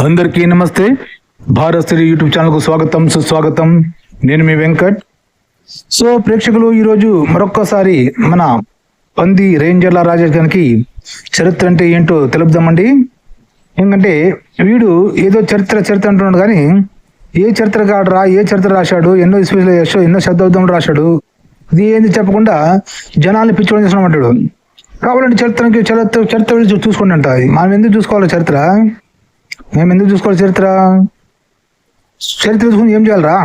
అందరికీ నమస్తే. భారత్ శ్రీ యూట్యూబ్ ఛానల్కు స్వాగతం సుస్వాగతం. నేను మీ వెంకట్. సో ప్రేక్షకులు ఈరోజు మరొక్కసారి మన పంది రేంజర్ల రాజేష్ గారికి చరిత్ర అంటే ఏంటో తెలుపుదామండి. ఎందుకంటే వీడు ఏదో చరిత్ర చరిత్ర అంటున్నాడు కానీ ఏ చరిత్ర కాడరా ఏ చరిత్ర రాశాడు ఎన్నో ఇస్పీలు చేస్తాడు ఎన్నో శతాబ్దంలో రాశాడు ఇది ఏంది చెప్పకుండా జనాల్ని పిచ్చోడం చేస్తున్నామంటాడు కావాలంటే చరిత్రకి చరిత్ర చరిత్ర చూ- చూసుకోండి అంట. మనం ఎందుకు చూసుకోవాలి చరిత్ర? మేము ఎందుకు చూసుకోవాలి చరిత్ర చరిత్ర చూసుకుని ఏం చేయాలరా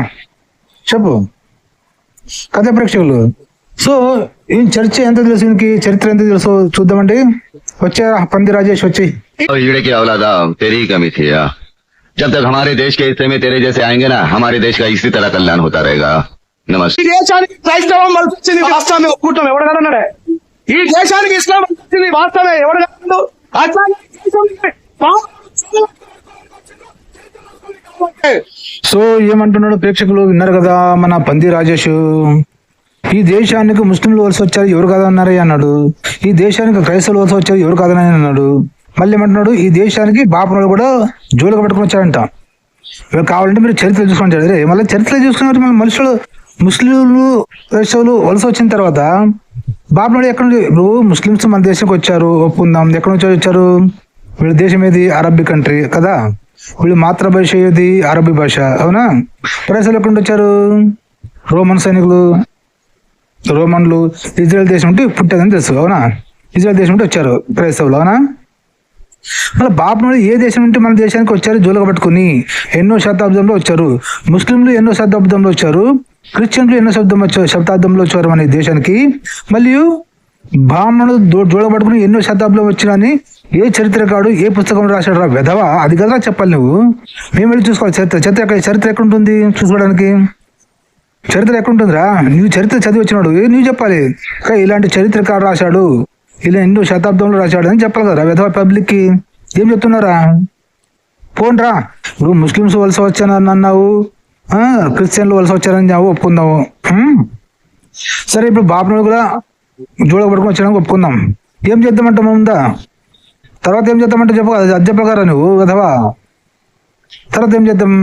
చెప్పు కథ ప్రేక్షకులు సో ఈ చర్చ ఎంత తెలుసు ఈయనకి చరిత్ర ఎంత తెలుసు చూద్దామండి వచ్చా పంది రాజేష్ వచ్చి और हीड़े की औलादा तेरी ही कमी थी यार जब तक हमारे देश के हिस्से में तेरे जैसे आएंगे ना हमारे देश का इसी तरह कल्याण होता रहेगा नमस्ते ఈ దేశానికి క్రైస్తవం వచ్చింది వాస్తవమే ఒప్పుకుంటాం ఎవడగలన్నాడే ఈ దేశానికి ఇస్లాం వచ్చింది వాస్తవమే ఎవడగలడు అట్లాగే ఈ దేశానికి పాపం సో ఏమంటున్నాడు ప్రేక్షకులు విన్నారు కదా మన పంది రాజేష్. ఈ దేశానికి ముస్లింలు వలస వచ్చారు ఎవరు కాదన్నారే అన్నాడు. ఈ దేశానికి క్రైస్తవులు వలస వచ్చారు ఎవరు కాదని అన్నాడు. మళ్ళీ ఏమంటున్నాడు ఈ దేశానికి బాపనోడు కూడా జోలుగా పెట్టుకుని వచ్చారంట. ఇవాళ కావాలంటే మీరు చరిత్ర చూసుకుంటారు రే మళ్ళీ చరిత్ర చూసుకున్నారు మళ్ళీ మనుషులు ముస్లింలు క్రైస్తవులు వలస వచ్చిన తర్వాత బాపనాడు ఎక్కడ నుంచి ఇప్పుడు ముస్లిమ్స్ మన దేశానికి వచ్చారు ఒప్పుకుందాం. ఎక్కడ నుంచి వచ్చారు? వీళ్ళ దేశం ఏది? అరబ్బీ కంట్రీ కదా. వీళ్ళు మాతృభాష ఏది అరబీ భాష అవునా? ప్రజలు ఎక్కడ వచ్చారు రోమన్ సైనికులు రోమన్లు ఇజ్రాయల్ దేశం ఉంటే పుట్టేదని తెలుసు అవునా? ఇజ్రాయల్ దేశం ఉంటే వచ్చారు క్రైస్తవులు అవునా? మళ్ళీ బాపనుడు ఏ దేశం నుండి మన దేశానికి వచ్చారు? జోలుగా పట్టుకుని ఎన్నో శతాబ్దంలో వచ్చారు. ముస్లింలు ఎన్నో శతాబ్దంలో వచ్చారు. క్రిస్టియన్లు ఎన్నో శబ్దం వచ్చారు శతాబ్దంలో వచ్చారు మన దేశానికి. మరియు బ్రాహ్మణుడు దో- పట్టుకుని ఎన్నో శతాబ్దంలో వచ్చినని ఏ చరిత్రకాడు ఏ పుస్తకం రాశాడు రా వెధవా అది కదా చెప్పాలి నువ్వు. మేము వెళ్ళి చూసుకోవాలి. చరిత్ర చరిత్ర ఎక్కడ చరిత్ర ఎక్కడుంటుంది చూసుకోవడానికి? చరిత్ర ఎక్కడుంటుందిరా? నువ్వు చరిత్ర చదివి వచ్చినాడు. ఏ నువ్వు చెప్పాలి. ఇలాంటి చరిత్రకాడు రాశాడు. ఇలా ఎన్నో శతాబ్దంలో రాశాడు అని చెప్పాలి కదా విధవ పబ్లిక్కి ఏం చెప్తున్నారా? పోన్రా ఇప్పుడు ముస్లిమ్స్ వలస వచ్చానని అన్నావు. క్రిస్టియన్లు వలస వచ్చారని చెప్పు, ఒప్పుకుందాము. సరే ఇప్పుడు బాబును కూడా జోడక పడుకుని వచ్చాడని ఒప్పుకుందాం. ఏం చేద్దామంటే ఉందా తర్వాత ఏం చేద్దామంటే చెప్పు అది అది చెప్పగలరా నువ్వు కదవా తర్వాత ఏం చేద్దాం?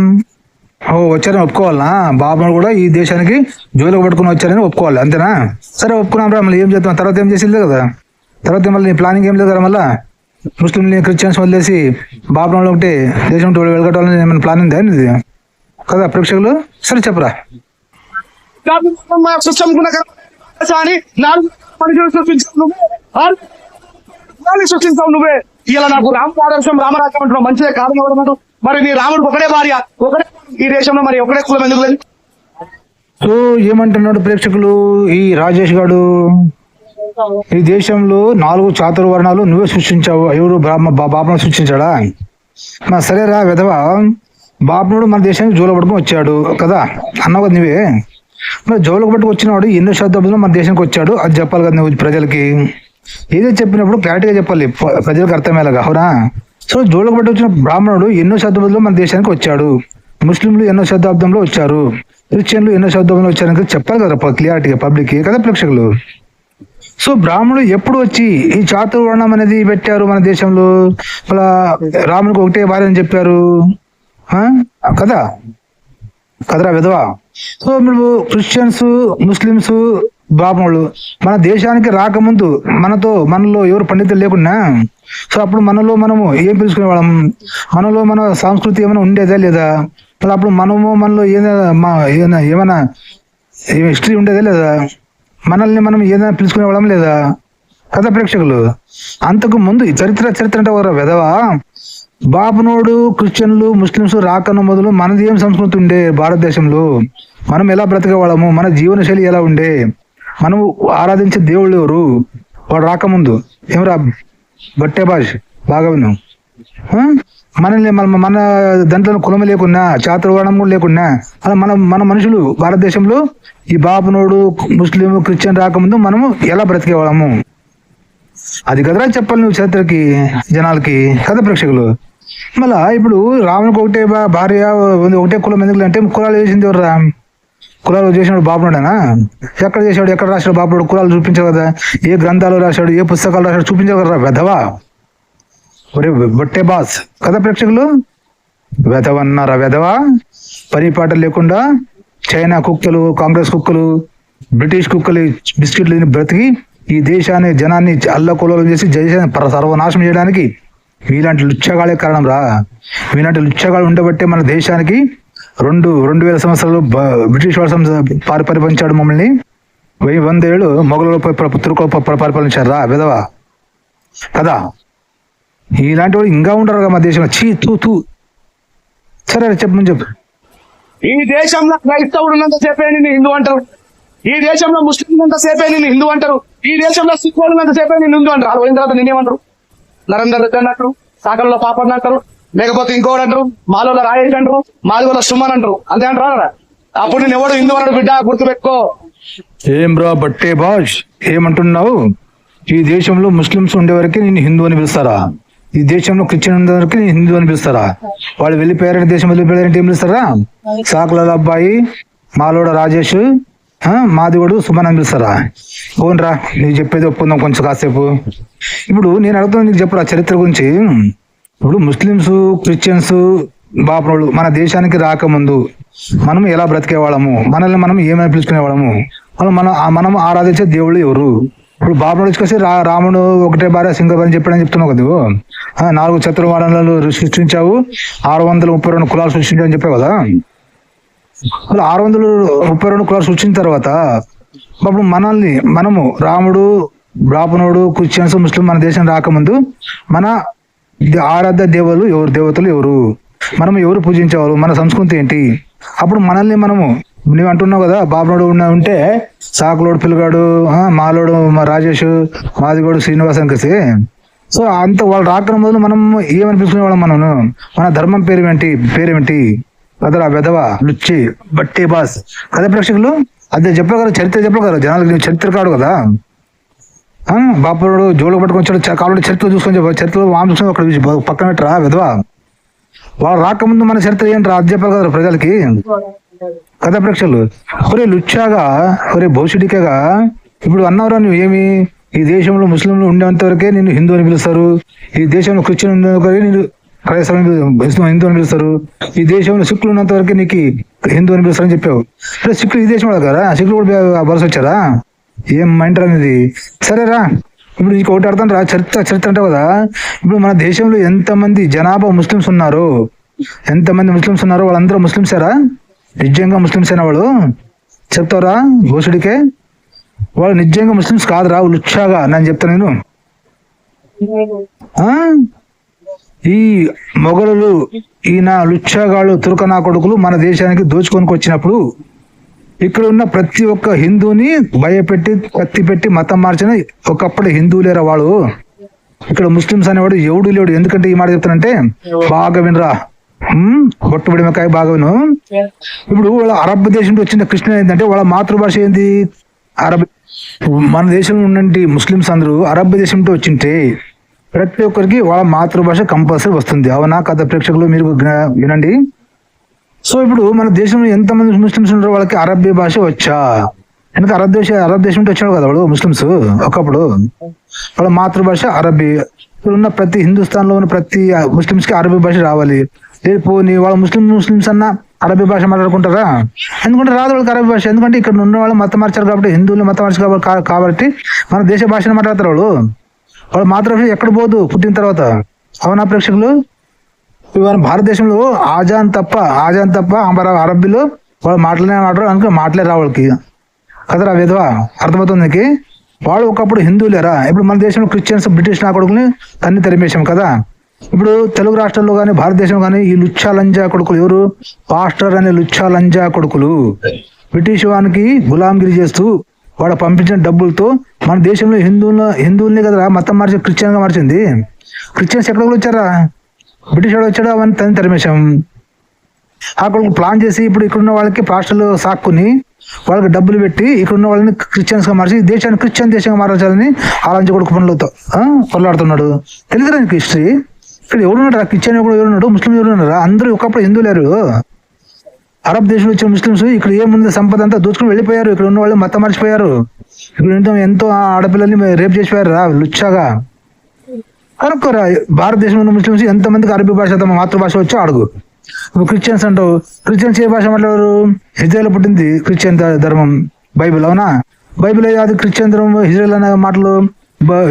ఓ వచ్చారని ఒప్పుకోవాలనా? బాబు కూడా ఈ దేశానికి జోలికి పట్టుకుని వచ్చారని ఒప్పుకోవాలి అంతేనా? సరే ఒప్పుకున్నాం రా మళ్ళీ ఏం చేద్దాం? తర్వాత ఏం చేసింది కదా? తర్వాత మళ్ళీ నీ ప్లానింగ్ ఏం లేదు కదా మళ్ళీ? ముస్లింలు క్రిస్టియన్స్ వదిలేసి బాబు ఒకటి దేశం ఉంటే వెళ్ళగొట్టాలని ఏమైనా ప్లాన్ ఉందా ఇది కదా ప్రేక్షకులు సరే చెప్పరా? అని నాలుగు మనుషులు సృష్టించావు నువ్వే. ఆరు సృష్టించావు నువ్వే. ఇలా నాకు రామ ఆదర్శం రామరాజ్యం అంటున్నావు. మంచిదే కాదు ఎవరు మరి నీ రాముడు ఒకటే భార్య ఒకటే ఈ దేశంలో మరి ఒకటే కులం ఎందుకు లేదు? సో ఏమంటున్నాడు ప్రేక్షకులు? ఈ రాజేష్ గారు ఈ దేశంలో నాలుగు చాతుర్వర్ణాలు నువ్వే సృష్టించావు. ఎవరు బ్రాహ్మ బాపను సృష్టించాడా? మా సరేరా విధవ. బాపనుడు మన దేశానికి జూలబడుకుని వచ్చాడు కదా? అన్నావు కదా నువ్వే మరి జోలకు పట్టుకు వచ్చినవాడు ఎన్నో శతాబ్దంలో మన దేశానికి వచ్చాడు. అది చెప్పాలి కదా నువ్వు ప్రజలకి. ఏదో చెప్పినప్పుడు క్లారిటీగా చెప్పాలి. ప్రజలకు అర్థమయ్యేలాగా. అవునా? సో జోలకు పట్టి వచ్చిన బ్రాహ్మణుడు ఎన్నో శతాబ్దంలో మన దేశానికి వచ్చాడు. ముస్లింలు ఎన్నో శతాబ్దంలో వచ్చారు. క్రిస్టియన్లు ఎన్నో శతాబ్దంలో వచ్చారని చెప్పాలి కదా క్లియారిటీగా పబ్లిక్. కదా ప్రేక్షకులు? సో బ్రాహ్మణుడు ఎప్పుడు వచ్చి ఈ చాతుర్వర్ణం అనేది పెట్టారు మన దేశంలో? అలా రామునికి ఒకటే భార్య అని చెప్పారు. ఆ? కదా? కదరా విధవా? సో నువ్వు క్రిస్టియన్స్ ముస్లిమ్స్ బ్రాహ్మణులు మన దేశానికి రాకముందు మనతో మనలో ఎవరు పండితులు లేకుండా సో అప్పుడు మనలో మనము ఏం పిలుచుకునే వాళ్ళం మనలో మన సంస్కృతి ఏమైనా ఉండేదా లేదా? మళ్ళీ అప్పుడు మనము మనలో ఏదైనా ఏమైనా హిస్టరీ ఉండేదా లేదా? మనల్ని మనం ఏదైనా పిలుచుకునే వాళ్ళం లేదా? కథ ప్రేక్షకులు అంతకు ముందు చరిత్ర చరిత్ర అంటే ఒక విధవా? బాబునోడు క్రిస్టియన్లు ముస్లిమ్స్ రాకన్న మొదలు మనది ఏం సంస్కృతి ఉండే భారతదేశంలో? మనం ఎలా బ్రతకవాళ్ళము మన జీవనశైలి ఎలా ఉండే? మనం ఆరాధించే దేవుళ్ళు ఎవరు? వాడు రాకముందు. ఏమరా బట్టే భాష బాగా మనల్ని మన మన దాంట్లో కులం లేకున్నా చాతుర్వర్ణం కూడా లేకున్నా అలా మన మన మనుషులు భారతదేశంలో ఈ బాబునోడు ముస్లిం క్రిస్టియన్ రాకముందు మనము ఎలా బ్రతికేవాళ్ళము? అది కదరా చెప్పాలి నువ్వు చరిత్రకి జనాలకి కథ ప్రేక్షకులు. మళ్ళా ఇప్పుడు రామునికి ఒకటే భార్య ఒకటే కులం ఎందుకు అంటే కులాలు చేసింది ఎవర్రా? కులాలు చేసినాడు బాబునాడేనా ఎక్కడ చేశాడు ఎక్కడ రాశాడు బాబుడు కులాలు చూపించావు కదా. ఏ గ్రంథాలు రాశాడు ఏ పుస్తకాలు రాశాడు చూపించావు కదా వెధవా? ఒరే బొట్టే బాస్ కదా ప్రేక్షకులు? వెధవన్నారా వెధవా? పని పాట లేకుండా చైనా కుక్కలు కాంగ్రెస్ కుక్కలు బ్రిటిష్ కుక్కలు బిస్కెట్లు బ్రతికి ఈ దేశాన్ని జనాన్ని అల్లకొల్లోలం చేసి దేశాన్ని సర్వనాశం చేయడానికి మీలాంటి లుచ్చగాళ్ళే కారణం రా. మీలాంటి లుచ్చగాళ్ళు ఉండబట్టే మన దేశానికి రెండు రెండు వేల సంవత్సరాలు బ- బ్రిటిష్ వాళ్ళ పారి పరిపాలించాడు మమ్మల్ని. వెయ్యి వంద ఏళ్ళు మొఘలు తురుకులు పరిపాలించారు రా విధవా. కదా? ఇలాంటి వాళ్ళు ఇంకా ఉంటారు మా దేశంలో. చీ తూ తూ. సరే చెప్పమని చెప్పు ఈ దేశంలో క్రైస్తవుడు ఉన్నంత సేపే నేను హిందూ అంటారు. ఈ దేశంలో ముస్లింలు ఉన్నంత సేపే నేను హిందూ అంటారు. ఈ దేశంలో సిక్కులు ఉన్నంత సేపే నేను హిందూ అంటారు. వాళ్ళు పోయిన తర్వాత నేనేమంటారు నరేందర్ రెడ్డి అన్నట్టు సాగర్లో పాపన్న అంటారు లేకపోతే ఇంకోటి అంటారు మాలో రాయేష్ అంటారు మాది సుమన్ అంటారు. అంతే అంటారా అప్పుడు నేను ఎవడు హిందూ అన్నాడు బిడ్డ గుర్తుపెట్టుకో. ఏం రా బట్టే బాష్? ఏమంటున్నావు? ఈ దేశంలో ముస్లింస్ ఉండేవరకే నేను హిందూ అని పిలుస్తారా? ఈ దేశంలో క్రిస్టియన్ ఉండేవరకు నేను హిందూ అని పిలుస్తారా? వాళ్ళు వెళ్ళిపోయారని దేశం వెళ్ళిపోయారంటే ఏం పిలుస్తారా? సాకుల అబ్బాయి మాలోడ రాజేష్ ఆ, సుమన్ అని పిలుస్తారా? అవునరా నీకు చెప్పేది ఒప్పుకుందాం కొంచెం కాసేపు. ఇప్పుడు నేను అడుగుతున్నా నీకు ఆ చరిత్ర గురించి? ఇప్పుడు ముస్లిమ్స్ క్రిస్టియన్స్ బాపనోళ్ళు మన దేశానికి రాకముందు మనం ఎలా బ్రతికేవాళ్ళము? మనల్ని మనం ఏమని పిలుచుకునేవాళ్ళము? మనం మనం మనం ఆరాధించే దేవుళ్ళు ఎవరు? ఇప్పుడు బాపనోడు వచ్చేసి రా రాముడు ఒకటే భార్య సింగ అని చెప్పాడని చెప్తున్నావు కదా ఆ, నాలుగు చతుర్వారాలను సృష్టించావు ఆరు వందల ముప్పై రెండు కులాలు సృష్టించావు అని చెప్పావు కదా. అలా ఆరు వందల ముప్పై రెండు కులాలు సృష్టించిన తర్వాత అప్పుడు మనల్ని మనము రాముడు బ్రాహ్మణుడు క్రిస్టియన్స్ ముస్లిం మన దేశం రాకముందు మన ఆరాధ్య దేవులు ఎవరు? దేవతలు ఎవరు? మనం ఎవరు పూజించేవారు మన సంస్కృతి ఏంటి? అప్పుడు మనల్ని మనము నువ్వు అంటున్నావు కదా బాబునోడు ఉన్న ఉంటే సాకులోడు పిల్లగాడు మాలోడు మా రాజేష్ మాదిగోడు శ్రీనివాసం అని కలిసి. సో అంత వాళ్ళు రాకడం మొదలు మనం ఏమని వాళ్ళం మనం మన ధర్మం పేరు ఏంటి? పేరేమిటి కదరా వెధవ లుచ్చి బట్టి బాస్. కథ ప్రేక్షకులు అదే చెప్పగలరు చరిత్ర చెప్పగలరు? జనాలకు నువ్వు చరిత్ర కాడు కదా. బాపుడు జోలు పట్టుకొని వచ్చాడు కాబట్టి కావాలంటే చరిత్ర చూసుకొని చరిత్రలో వామ చూసుకొని అక్కడ పక్కన పెట్టరా విధవా? వాళ్ళు రాకముందు మన చరిత్ర ఏంట్రా అది చెప్పాలి కదా ప్రజలకి? కథ ప్రేక్షలు ఒరే లుచ్చాగా ఒరే భవిష్యడికగా ఇప్పుడు అన్నవరా నువ్వు ఏమి? ఈ దేశంలో ముస్లింలు ఉండేంత వరకే నేను హిందూ అని పిలుస్తారు. ఈ దేశంలో క్రిస్టియన్ ఉండేంత నేను క్రైస్తవ అని హిందూ అని పిలుస్తారు. ఈ దేశంలో సిక్కులు ఉన్నంత వరకే నీకు హిందూ అని పిలుస్తారని చెప్పావు. అంటే సిక్కులు ఈ దేశం వాళ్ళు కదా సిక్కులు కూడా వలస వచ్చారా? ఏం మైండ్ అనేది సరేరా ఇప్పుడు నీకు ఒకటి అర్థం రా. చరిత్ర చరిత్ర అంటావు కదా ఇప్పుడు మన దేశంలో ఎంతమంది జనాభా ముస్లిమ్స్ ఉన్నారు? ఎంతమంది ముస్లిమ్స్ ఉన్నారో వాళ్ళందరూ ముస్లిమ్సేరా నిజంగా ముస్లిమ్సేనా వాళ్ళు చెప్తావరా ఘోషుడికే. వాళ్ళు నిజంగా ముస్లిమ్స్ కాదురా వాళ్ళు నేను చెప్తాను నేను. ఆ? ఈ మొఘలులు ఈయన లుచ్చాగాళ్ళు తురకనా కొడుకులు మన దేశానికి దోచుకొని వచ్చినప్పుడు ఇక్కడ ఉన్న ప్రతి ఒక్క హిందూని భయపెట్టి కత్తి పెట్టి మతం మార్చిన ఒకప్పుడు హిందువులేరా వాళ్ళు. ఇక్కడ ముస్లిమ్స్ అనేవాడు ఎవడు లేడు. ఎందుకంటే ఈ మాట చెప్తానంటే బాగా వినరా హ్మ్? బొట్టు బిడమకాయ బాగా విను ఇప్పుడు వాళ్ళ అరబ్ దేశం వచ్చిన కృష్ణ ఏంటంటే వాళ్ళ మాతృభాష ఏంది? అరబ్ మన దేశంలో ఉన్నటువంటి ముస్లిమ్స్ అందరూ అరబ్ దేశం నుంచి వచ్చింటే ప్రతి ఒక్కరికి వాళ్ళ మాతృభాష కంపల్సరీ వస్తుంది. అవునా? కథ ప్రేక్షకులు మీరు వినండి. సో ఇప్పుడు మన దేశంలో ఎంతమంది ముస్లిమ్స్ ఉన్నారో వాళ్ళకి అరబ్బీ భాష వచ్చా? ఎందుకంటే అరబ్ దేశ అరబ్ దేశం నుంచి వచ్చాడు కదా వాడు ముస్లిమ్స్ ఒకప్పుడు. వాళ్ళ మాతృభాష అరబీ ఇప్పుడు ఉన్న ప్రతి హిందుస్థాన్లో ఉన్న ప్రతి ముస్లిమ్స్కి అరబీ భాష రావాలి. లేదు పోనీ వాళ్ళ ముస్లిం ముస్లిమ్స్ అన్న అరబీ భాష మాట్లాడుకుంటారా? ఎందుకంటే రాదు వాళ్ళకి అరబీ భాష. ఎందుకంటే ఇక్కడ ఉన్న వాళ్ళు మతం మార్చారు కాబట్టి హిందువులు మతం మార్చారు కాబట్టి- కాబట్టి మన దేశ భాషను మాట్లాడతారు వాళ్ళు. వాళ్ళ మాతృభాష ఎక్కడ పోదు పుట్టిన తర్వాత. అవునా ప్రేక్షకులు? ఇవాళ భారతదేశంలో ఆజాన్ తప్ప ఆజాన్ తప్ప అమర అరబ్బీలో వాళ్ళు మాటలనే మాట్లాడు అనుకో మాటలే వాళ్ళకి. కదరా విధవా? అర్థమవుతుంది నీకు? వాళ్ళు ఒకప్పుడు హిందువులేరా? ఇప్పుడు మన దేశంలో క్రిస్టియన్స్ బ్రిటిష్ నా కొడుకుని తన్ని తెరిమేశాం కదా. ఇప్పుడు తెలుగు రాష్ట్రాల్లో కానీ భారతదేశంలో కానీ ఈ లుచ్చా లంజా కొడుకులు ఎవరు? పాస్టర్ అనే లుచ్చా లంజా కొడుకులు. బ్రిటిష్ వానికి గులాంగిరి చేస్తూ వాడు పంపించిన డబ్బులతో మన దేశంలో హిందువుల హిందువుల్ని కదరా మతం మార్చి క్రిస్టియన్గా మార్చింది. క్రిస్టియన్స్ ఎక్కడ వచ్చారా బ్రిటిష్ వాడు వచ్చాడు అవన్నీ తని తరిమేశాం. అక్కడ ప్లాన్ చేసి ఇప్పుడు ఇక్కడున్న వాళ్ళకి పాస్టర్లు సాక్కుని వాళ్ళకి డబ్బులు పెట్టి ఇక్కడున్న వాళ్ళని క్రిస్టియన్స్గా మార్చి దేశాన్ని క్రిస్టియన్ దేశంగా మార్చాలని ఆలోచించి కొడుకు పనులతో కొల్లాడుతున్నాడు తెలియదు నీకు హిస్టరీ ఇక్కడ ఎవరున్నాడు క్రిస్టియన్ కూడా ఎవరున్నాడు? ముస్లిం ఎవరున్నారా? అందరూ ఒకప్పుడు హిందువులేరు అరబ్ దేశంలో వచ్చిన ముస్లిమ్స్ ఇక్కడ ఏముంది సంపద అంతా దోచుకుని వెళ్ళిపోయారు. ఇక్కడ ఉన్న వాళ్ళు మత మర్చిపోయారు ఇక్కడ ఎంతో ఎంతో ఆడపిల్లల్ని రేప్ చేసిపోయారు రా లుచ్చాగా. కనుక్కోరా భారతదేశంలో ఉన్న ముస్లిమ్స్ ఎంతమందికి అరబీ భాష తమ మాతృభాష వచ్చో అడుగు. నువ్వు క్రిస్టియన్స్ అంటావు క్రిస్టియన్స్ ఏ భాష మాట్లాడరు? ఇజ్రాయల్ పుట్టింది క్రిస్టియన్ ధర్మం. బైబిల్ అవునా? బైబిల్ అది క్రిస్టియన్ ధర్మం ఇజ్రాయల్ అనే మాటలు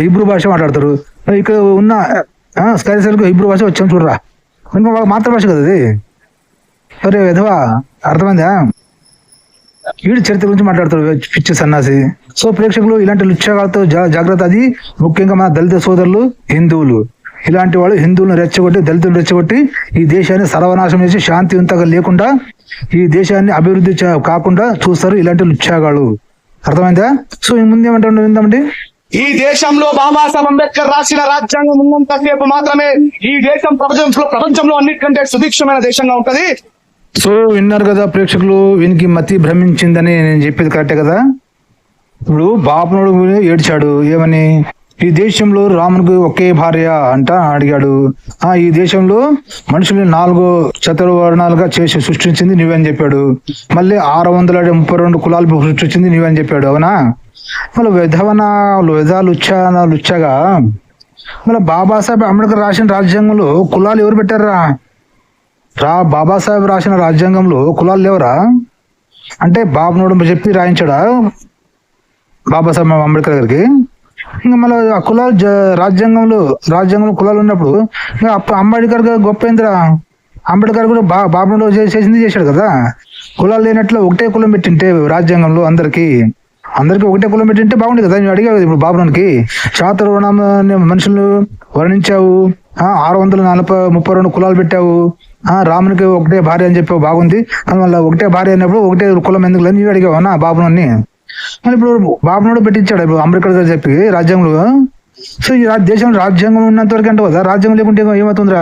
హిబ్రూ భాష మాట్లాడతారు. ఇక్కడ ఉన్న స్కైసర్కు హిబ్రూ భాష వచ్చాం చూడరా. వాళ్ళ మాతృభాష కదా అది అరే విధవా అర్థమైందా? వీడు చరిత్ర గురించి మాట్లాడతాడు పిచ్చి సన్నాసి. సో ప్రేక్షకులు ఇలాంటి లుచ్చగాలతో జా- జాగ్రత్త అది. ముఖ్యంగా మన దళిత సోదరులు హిందువులు. ఇలాంటి వాళ్ళు హిందువులను రెచ్చగొట్టి దళితులు రెచ్చగొట్టి ఈ దేశాన్ని సర్వనాశనం చేసి శాంతియుతంగా లేకుండా ఈ దేశాన్ని అభివృద్ధి కాకుండా చూస్తారు ఇలాంటి లుచ్చాగాళ్ళు. అర్థమైందా? సో ఈ ముందు ఏమంటాడు విందామండి? ఈ దేశంలో బాబాసాహెబ్ అంబేద్కర్ రాసిన రాజ్యాంగం ఉన్నంతసేపు మాత్రమే ఈ దేశం ప్రపంచంలో ప్రపంచంలో అన్నిటికంటే సుభిక్షమైన దేశంగా ఉంటది. సో విన్నారు కదా ప్రేక్షకులు వీనికి మతి భ్రమించిందని నేను చెప్పేది కరెక్టే కదా? ఇప్పుడు బాపనుడు ఏడ్చాడు ఏమని? ఈ దేశంలో రామునికి ఒకే భార్య అంట అడిగాడు. ఆ ఈ దేశంలో మనుషుల్ని నాలుగు చతుర్వర్ణాలుగా చేసి సృష్టించింది నువ్వని చెప్పాడు. మళ్ళీ ఆరు వందల ముప్పై రెండు కులాలు సృష్టించింది నువ్వని చెప్పాడు అవునా? మళ్ళీ విధవన విధాలు లుచ్చా లుచ్చగా మళ్ళీ బాబాసాహెబ్ అంబేద్కర్ రాసిన రాజ్యాంగంలో కులాలు ఎవరు పెట్టారా? రా బాబాసాహెబ్ రాసిన రాజ్యాంగంలో కులాలు లేవరా? అంటే బాబునోడు చెప్పి రాయించాడా బాబాసాహెబ్ అంబేద్కర్ గారికి? ఇంకా మళ్ళీ ఆ కులాలు జ- రాజ్యాంగంలో రాజ్యాంగంలో కులాలు ఉన్నప్పుడు ఇంకా అంబేద్కర్ గారు గొప్ప ఏందిరా? అంబేద్కర్ కూడా బా బాబునోడు చే- చేసింది చేశాడు కదా? కులాలు లేనట్లు ఒకటే కులం పెట్టింటే రాజ్యాంగంలో అందరికి అందరికి ఒకటే కులం పెట్టింటే బాగుంది కదా? నేను అడిగావు కదా ఇప్పుడు బాబునానికి శాతరుణ మనుషులు వర్ణించావు. ఆరు వందల నలభై ముప్పై రెండు కులాలు పెట్టావు. రామునికి ఒకటే భార్య అని చెప్పావు బాగుంది. అందువల్ల ఒకటే భార్య అన్నప్పుడు ఒకటే కులం ఎందుకు లేదు నీవు అడిగావు నా బాబునని? మరి ఇప్పుడు బాబునోడు పెట్టించాడు ఇప్పుడు అంబేద్కర్ గారు చెప్పి రాజ్యాంగంలో సో ఈ దేశంలో రాజ్యాంగం ఉన్నంత వరకు అంటే కదా రాజ్యాంగం లేకుంటే ఏమవుతుందిరా?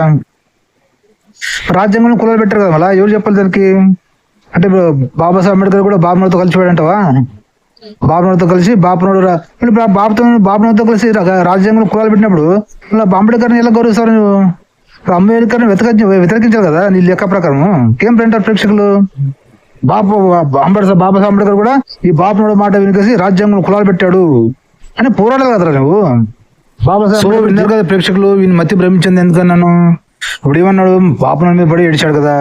రాజ్యాంగంలో కులాలు పెట్టారు కదా మళ్ళీ ఎవరు చెప్పాలి దానికి? అంటే ఇప్పుడు బాబాసాహెబ్ అంబేద్కర్ కూడా బాబునోడితో కలిసిపోయాడంటావా? బాబునోడితో కలిసి బాబునోడు రా- ఇప్పుడు బా- బాబుతో బాబునోడితో కలిసి రా- రాజ్యాంగంలో కులాలు పెట్టినప్పుడు మళ్ళీ అంబేద్కర్ని ఎలా గౌరవిస్తారు నువ్వు అంబేద్కర్ని వ్యతిరేకించ వ్యతిరేకించారు కదా నీ లెక్క ప్రకారం ఏం ప్రింటారు ప్రేక్షకులు? బాబు అంబేద్కర్ బాబాసాహెబ్ అంబేద్కర్ కూడా ఈ బాబునోడు మాట వినికేసి రాజ్యాంగంలో కులాలు పెట్టాడు. అని పోరాడాలి కదరా నువ్వు? బాబాసాహెబ్ విన్నారు కదా ప్రేక్షకులు వీని మతి భ్రమించింది ఎందుకన్నాను? ఇప్పుడు ఏమన్నాడు? బాబునోడి మీద పడి ఏడిచాడు కదా.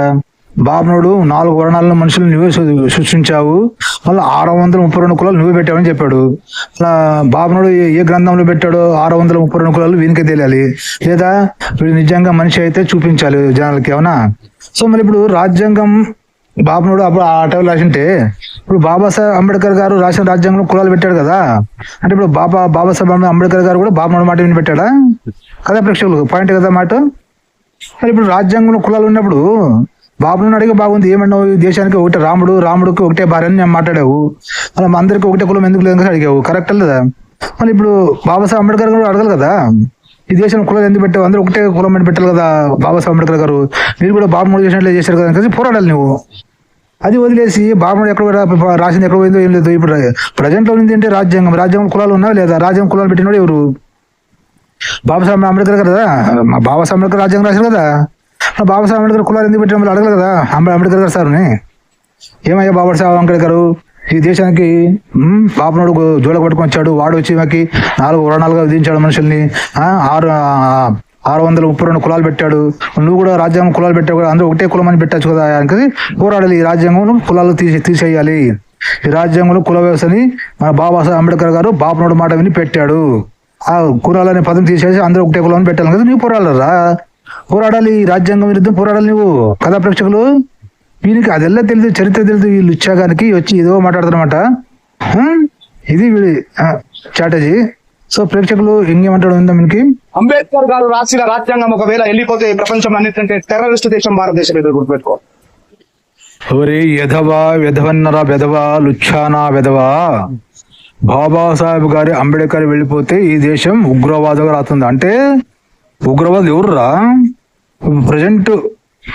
బాబునుడు నాలుగు వర్ణాలను మనుషులు నువ్వే సృష్టించావు. మళ్ళీ ఆరు వందల ముప్పై రెండు కులాలు నువ్వే పెట్టావని చెప్పాడు. అలా బాబునుడు ఏ- గ్రంథంలో పెట్టాడో ఆరు వందల ముప్పై రెండు కులాలు వీనికే తెలియాలి. లేదా వీడు నిజంగా మనిషి అయితే చూపించాలి జనాలకి ఏమన్నా సో మరి ఇప్పుడు రాజ్యాంగం బాబునుడు అప్పుడు ఆ టైం రాసింటే ఇప్పుడు బాబాసాహెబ్ అంబేద్కర్ గారు రాసిన రాజ్యాంగంలో కులాలు పెట్టాడు కదా. అంటే ఇప్పుడు బాబా బాబాసాహెబ్ అంబేద్కర్ గారు కూడా బాబునుడు మాట విని పెట్టాడా? కదా ప్రేక్షకులు పాయింట్ కదా మాట? మరి ఇప్పుడు రాజ్యాంగంలో కులాలు ఉన్నప్పుడు బాబును అడిగి బాగుంది ఏమన్నావు? ఈ దేశానికి ఒకటే రాముడు రాముడికి ఒకటే భార్య అని నేను మాట్లాడావు. అలా అందరికి ఒకటే కులం ఎందుకు లేదు అడిగావు. కరెక్ట్ లేదా మరి ఇప్పుడు బాబాసాహెబ్ అంబేద్కర్ గారు అడగాలి కదా? ఈ దేశం కులాలు ఎందుకు పెట్టావు? అందరూ ఒకటే కులం అని పెట్టాలి కదా బాబాసాహెబ్ అంబేద్కర్ గారు. మీరు కూడా బాబు చేసినట్లే చేశారు కదా అని పోరాడాలి నువ్వు. అది వదిలేసి బాబుడు ఎక్కడ రాసింది ఎక్కడ పోయిందో ఏం లేదు. ఇప్పుడు ప్రజెంట్లో ఉంది అంటే రాజ్యాంగం. రాజ్యాంగం కులాలు ఉన్నా లేదా? రాజ్యాంగం కులాలు పెట్టినోడు ఎవరు? బాబాసాహెబ్ అంబేద్కర్ కదా? బాబాసాహెబ్ అంబేద్కర్ రాజ్యాంగం రాశారు కదా? బాబాసాహెబ్ అంబేద్కర్ కులాలు ఎందుకు పెట్టిన వాళ్ళు అడగలేదు కదా? అంబే- అంబేద్కర్ గారు సార్ని. ఏమయ్యా బాబాసాహెబ్ అంబేద్కర్ ఈ దేశానికి పాపనోడు జోడ పట్టుకొని వచ్చాడు వాడు వచ్చి మాకి నాలుగు వరణాలుగా విధించాడు మనుషుల్ని. ఆరు ఆరు వందల ముప్పై రెండు కులాలు పెట్టాడు. నువ్వు కూడా రాజ్యాంగం కులాలు పెట్టావు కూడా అందరూ ఒకటే కులం అని పెట్టచ్చు కదా అనేది పోరాడాలి ఈ రాజ్యాంగం కులాలు తీసి తీసేయాలి. ఈ రాజ్యాంగంలో కుల వ్యవస్థని మన బాబాసాహెబ్ అంబేద్కర్ గారు బాపనోడు మాట విని పెట్టాడు. ఆ కులాలనే పదం తీసేసి అందరూ ఒకటే కులం పెట్టాలి కదా నువ్వు పోరాడరా? పోరాడాలి ఈ రాజ్యాంగం విరుద్ధం పోరాడాలి నువ్వు. కథా ప్రేక్షకులు? వీనికి అదెల్లా తెలియదు చరిత్ర తెలియదు వీళ్ళు ఇచ్చాగానికి వచ్చి ఏదో మాట్లాడుతున్నమాట ఇది వీడి స్ట్రాటజీ. సో ప్రేక్షకులు ఇంకేమంటాడు ఉందా మనకి అంబేద్కర్ గారు రాసిన రాజ్యాంగం ఒకవేళ వెళ్ళిపోతే ప్రపంచం అన్నిటికంటే టెర్రరిస్ట్ దేశం భారతదేశం మీద గుర్తుపెట్టుకో. ఒరే యధవా వెధవన్నరా వెధవా లుచ్చానా వెధవా? బాబాసాహెబ్ గారి అంబేద్కర్ వెళ్ళిపోతే ఈ దేశం ఉగ్రవాదంగా రాస్తుంది అంటే ఉగ్రవాదులు ఎవర్రా? ప్రజెంట్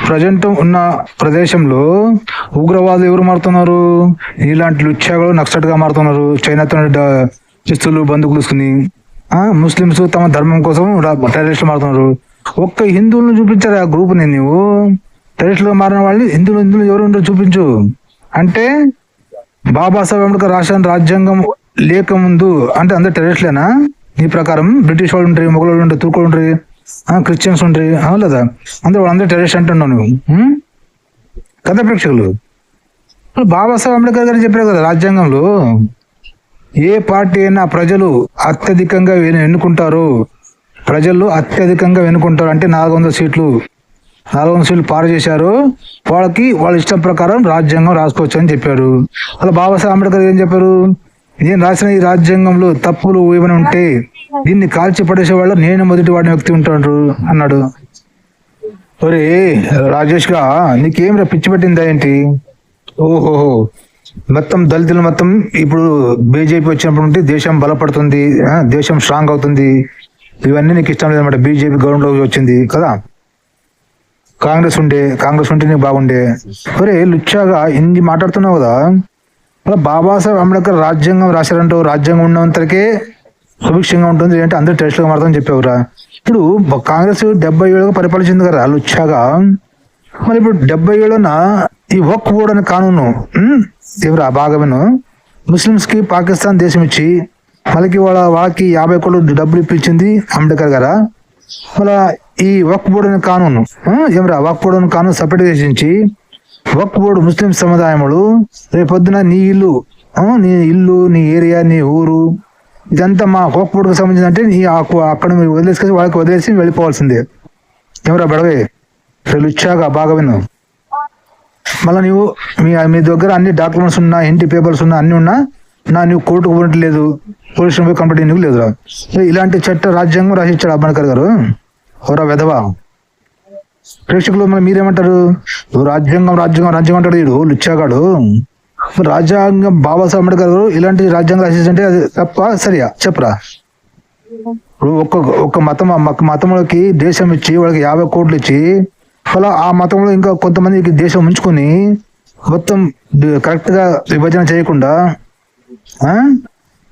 ప్రజెంట్ ఉన్న ప్రదేశంలో ఉగ్రవాదులు ఎవరు మారుతున్నారు? ఇలాంటి లుచ్చాಗಳು నక్సట్గా మారుతున్నారు. చైనాతో డ- చిస్తులు బందుకులు తీసుకుని ముస్లిమ్స్ తమ ధర్మం కోసం టెర్రరిస్టులు మారుతున్నారు. ఒక్క హిందువులను చూపించారు ఆ గ్రూప్ని నువ్వు టెర్రరిస్టులుగా మారిన వాళ్ళని హిందువులు హిందువులు ఎవరు ఉండరు చూపించు. అంటే బాబాసాహెబ్ అంబేద్కర్ రాష్ట్రాన్ని రాజ్యాంగం లేకముందు అంటే అందరు టెర్రరిస్టులేనా? నీ ప్రకారం బ్రిటిష్ వాళ్ళు ఉంటారు మొగలు ఉంటారు తుర్కోళ్ళు ఉంటారు. క్రిస్టియన్స్ ఉంటారు అవును లేదా? అందరూ వాళ్ళందరూ టెరరిస్ట్ అంటున్నావు నువ్వు. ఉం? ప్రేక్షకులు. బాబాసాహెబ్ అంబేద్కర్ గారు చెప్పారు కదా రాజ్యాంగంలో ఏ పార్టీ అయినా ప్రజలు అత్యధికంగా ఎన్నుకుంటారు. ప్రజలు అత్యధికంగా ఎన్నుకుంటారు అంటే నాలుగు వందల సీట్లు నాలుగు వందల సీట్లు పారు చేశారు. వాళ్ళకి వాళ్ళ ఇష్టం ప్రకారం రాజ్యాంగం రాసుకోవచ్చు అని చెప్పారు. అలా బాబాసాహెబ్ అంబేద్కర్ ఏం చెప్పారు? నేను రాసిన ఈ రాజ్యాంగంలో తప్పులు ఏమైనా ఉంటే దీన్ని కాల్చి పడేసే వాళ్ళు నేను మొదటి వాడిని వ్యక్తి ఉంటాడు అన్నాడు. ఒరే రాజేష్గా నీకేం రా పిచ్చి పట్టిందా ఏంటి? ఓహోహో మొత్తం దళితులు మొత్తం ఇప్పుడు బీజేపీ వచ్చినప్పుడు ఉంటే దేశం బలపడుతుంది దేశం స్ట్రాంగ్ అవుతుంది. ఇవన్నీ నీకు ఇష్టం లేదన్నమాట. బీజేపీ గవర్నమెంట్లో వచ్చింది కదా. కాంగ్రెస్ ఉండే కాంగ్రెస్ ఉంటే నీకు బాగుండే. ఒరే లుచ్చాగా ఇన్ని మాట్లాడుతున్నావు కదా. అలా బాబాసాహెబ్ అంబేద్కర్ రాజ్యాంగం రాశారంటూ రాజ్యాంగం ఉన్నంతకే సుభిక్షంగా ఉంటుంది అంటే అందరూ టెస్ట్గా మారుతామని చెప్పేవరా ఇప్పుడు కాంగ్రెస్ డెబ్బై ఏళ్ళుగా పరిపాలించింది కదా లుచ్చాగా. మరి ఇప్పుడు డెబ్బై ఏళ్ళన ఈ వక్ ఓడ్ అనే కానూను ఉమ్, భాగమేను బాగా ముస్లిమ్స్కి పాకిస్తాన్ దేశం ఇచ్చి వాళ్ళకి వాళ్ళ వాళ్ళకి యాభై కోట్లు డబ్బులు ఇప్పించింది అంబేద్కర్ గారా? మళ్ళా ఈ వక్ బోర్డు అనే కానూను ఏమరా వక్ బోర్డు అనే కానూను సపరేట్ చేసించి వక్ బోర్డు ముస్లిం సముదాయములు రేపొద్దున నీ ఇల్లు నీ ఇల్లు నీ ఏరియా నీ ఊరు ఇదంతా మా వక్ సంబంధించిన సంబంధించి అంటే నీ ఆ- అక్కడ మీరు వదిలేసుకొని వాళ్ళకి వదిలేసి వెళ్ళిపోవాల్సిందే. ఎవరా బడవే. లుచ్చాగా బాగా విను. మళ్ళీ నువ్వు మీ మీ దగ్గర అన్ని డాక్యుమెంట్స్ ఉన్నా ఇంటి పేపర్స్ ఉన్నా అన్ని ఉన్నా నా నువ్వు కోర్టుకు పోవట్లేదు పోలీస్ స్టేషన్ పోయి కంప్లైంట్ నీకు లేదురా? ఇలాంటి చట్ట రాజ్యాంగం రాసిచ్చాడు అంబేద్కర్ గారు. ఎవరా వెధవా. ప్రేక్షకులు మరి మీరేమంటారు? రాజ్యాంగం రాజ్యాంగం రాజ్యాంగం అంటాడు వీడు లుచ్చాగాడు. రాజ్యాంగం బాబాసాహెబ్ అంబేద్కర్ గారు ఇలాంటి రాజ్యాంగం అంటే అది తప్ప సరియా చెప్పరా? ఒక్క ఒక్క మతం మతములకి మతంలోకి దేశం ఇచ్చి వాళ్ళకి యాభై కోట్లు ఇచ్చి అలా ఆ మతంలో ఇంకా కొంతమందికి దేశం ఉంచుకొని మొత్తం కరెక్ట్గా విభజన చేయకుండా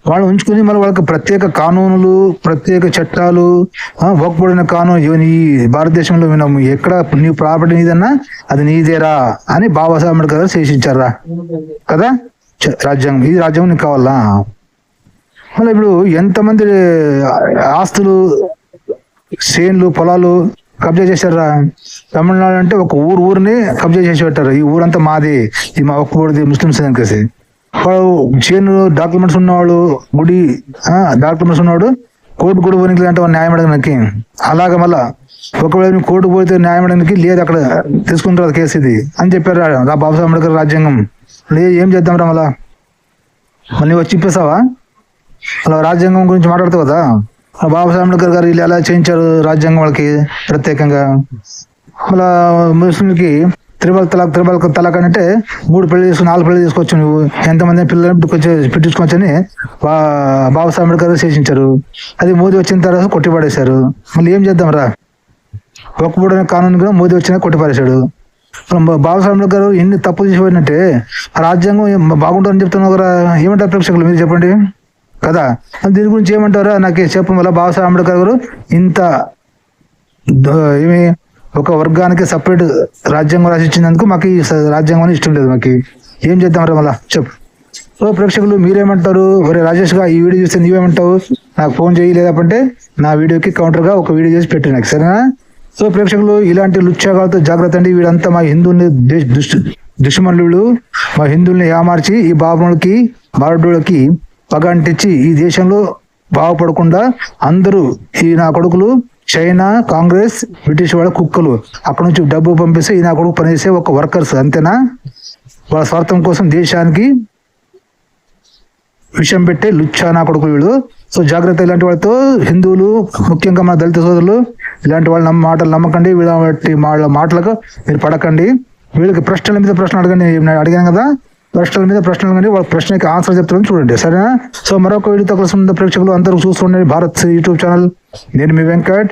వాళ్ళు ఉంచుకుని మళ్ళీ వాళ్ళకి ప్రత్యేక కానూనులు ప్రత్యేక చట్టాలు ఒక్కబడిన కానూన్ ఈ భారతదేశంలో విన్నాము ఎక్కడ నీ ప్రాపర్టీ నీదన్నా అది నీదేరా అని బాబాసాహెబ్ అంబేద్కర్ గారు శేషించారా కదా? రాజ్యాంగం. ఇది రాజ్యాంగం నీకు కావాలా? మళ్ళీ ఇప్పుడు ఎంతమంది ఆస్తులు సేన్లు పొలాలు కబ్జా చేశారా తమిళనాడు అంటే ఒక ఊరు ఊరిని కబ్జా చేసి పెట్టారు. ఈ ఊరంతా మాది. ఇది మా ఒక్కడిది ఊరిది ముస్లిమ్స్ కలిసి వాడు చేను డాక్యుమెంట్స్ ఉన్నవాడు గుడి డాక్యుమెంట్స్ ఉన్నవాడు కోర్టు కూడా పోనీకి అంటే న్యాయం అడగడానికి అలాగ మళ్ళా ఒకవేళ నువ్వు కోర్టు పోతే న్యాయం అడగడానికి లేదు అక్కడ తీసుకుంటారు కేసు ఇది అని చెప్పారు రా బాబాసాహెబ్ అంబేద్కర్ రాజ్యాంగం. లేదు ఏం చేద్దాం రా మళ్ళా? మళ్ళీ వచ్చి చెప్పేసావా? అలా రాజ్యాంగం గురించి మాట్లాడుతావు కదా. బాబాసాహెబ్ అంబేద్కర్ గారు వీళ్ళు ఎలా చేయించారు రాజ్యాంగం వాళ్ళకి ప్రత్యేకంగా? మళ్ళా ముస్లింలకి త్రిబల్ తలాక్ త్రిబల్ తలాక్ అంటే మూడు పెళ్ళి చేసుకుని నాలుగు పెళ్ళి తీసుకొచ్చు నువ్వు. ఎంతమంది పిల్లలు పెట్టించుకోవచ్చు బా బాబాసాహెబ్ అంబేద్కర్ శేషించారు. అది మోదీ వచ్చిన తర్వాత కొట్టిపడేశారు. మళ్ళీ ఏం చేద్దాం రా ఒక్కబూడ కానూన్ కూడా మోదీ వచ్చినా కొట్టిపారేశాడు బాబాసాహెబ్ అంబేద్కర్ గారు ఎన్ని తప్పులు చేసిపోయినట్టే. ఆ రాజ్యాంగం బాగుంటుందని చెప్తున్నావు కదా ఏమంటారు ప్రేక్షకులు? మీరు చెప్పండి. కదా? దీని గురించి ఏమంటారా? నాకు చెప్పడం వల్ల బాబాసాహెబ్ అంబేద్కర్ గారు ఇంత ఏమి ఒక వర్గానికి సపరేట్ రాజ్యాంగం రాసి ఇచ్చినందుకు మాకు ఈ స- రాజ్యాంగం అని ఇష్టం లేదు మాకు. ఏం చేద్దాం రా మళ్ళా? చెప్పు. సో ప్రేక్షకులు మీరేమంటారు? ఒరే రాజేష్గా ఈ వీడియో చూస్తే నీవేమంటావు? నాకు ఫోన్ చేయి లేదంటే నా వీడియోకి కౌంటర్గా ఒక వీడియో చేసి పెట్టు నాకు సరేనా? సో ప్రేక్షకులు ఇలాంటి లుచ్చాగాలతో జాగ్రత్త అండి. వీడంతా మా హిందువుల్ని దే- దుష్మనులు. మా హిందువుల్ని ఏమార్చి ఈ బాబులకి బారుడులకి పగ అంటించి ఈ దేశంలో బాగుపడకుండా అందరూ ఈ నా కొడుకులు చైనా కాంగ్రెస్ బ్రిటిష్ వాళ్ళ కుక్కలు. అక్కడ నుంచి డబ్బు పంపిస్తే ఈయన కొడుకు పనిచేసే ఒక వర్కర్స్ అంతేనా? వాళ్ళ స్వార్థం కోసం దేశానికి విషయం పెట్టే లుచ్చా నా కొడుకులు వీళ్ళు సో జాగ్రత్త ఇలాంటి వాళ్ళతో హిందువులు ముఖ్యంగా మన దళిత సోదరులు ఇలాంటి వాళ్ళ నమ్మ మాటలు నమ్మకండి. వీళ్ళ వాళ్ళ మాటలకు మీరు పడకండి. వీళ్ళకి ప్రశ్నల మీద ప్రశ్న అడగండి. నేను అడిగాను కదా ప్రశ్నల మీద ప్రశ్నలు అడగండి. వాళ్ళ ప్రశ్నకి ఆన్సర్ చెప్తారని చూడండి. సరేనా? సో మరొక వీడియోతో కలిసి ఉన్న ప్రేక్షకులు. అందరూ చూస్తుండండి. Bharat YouTube channel. నేను మీ వెంకట్.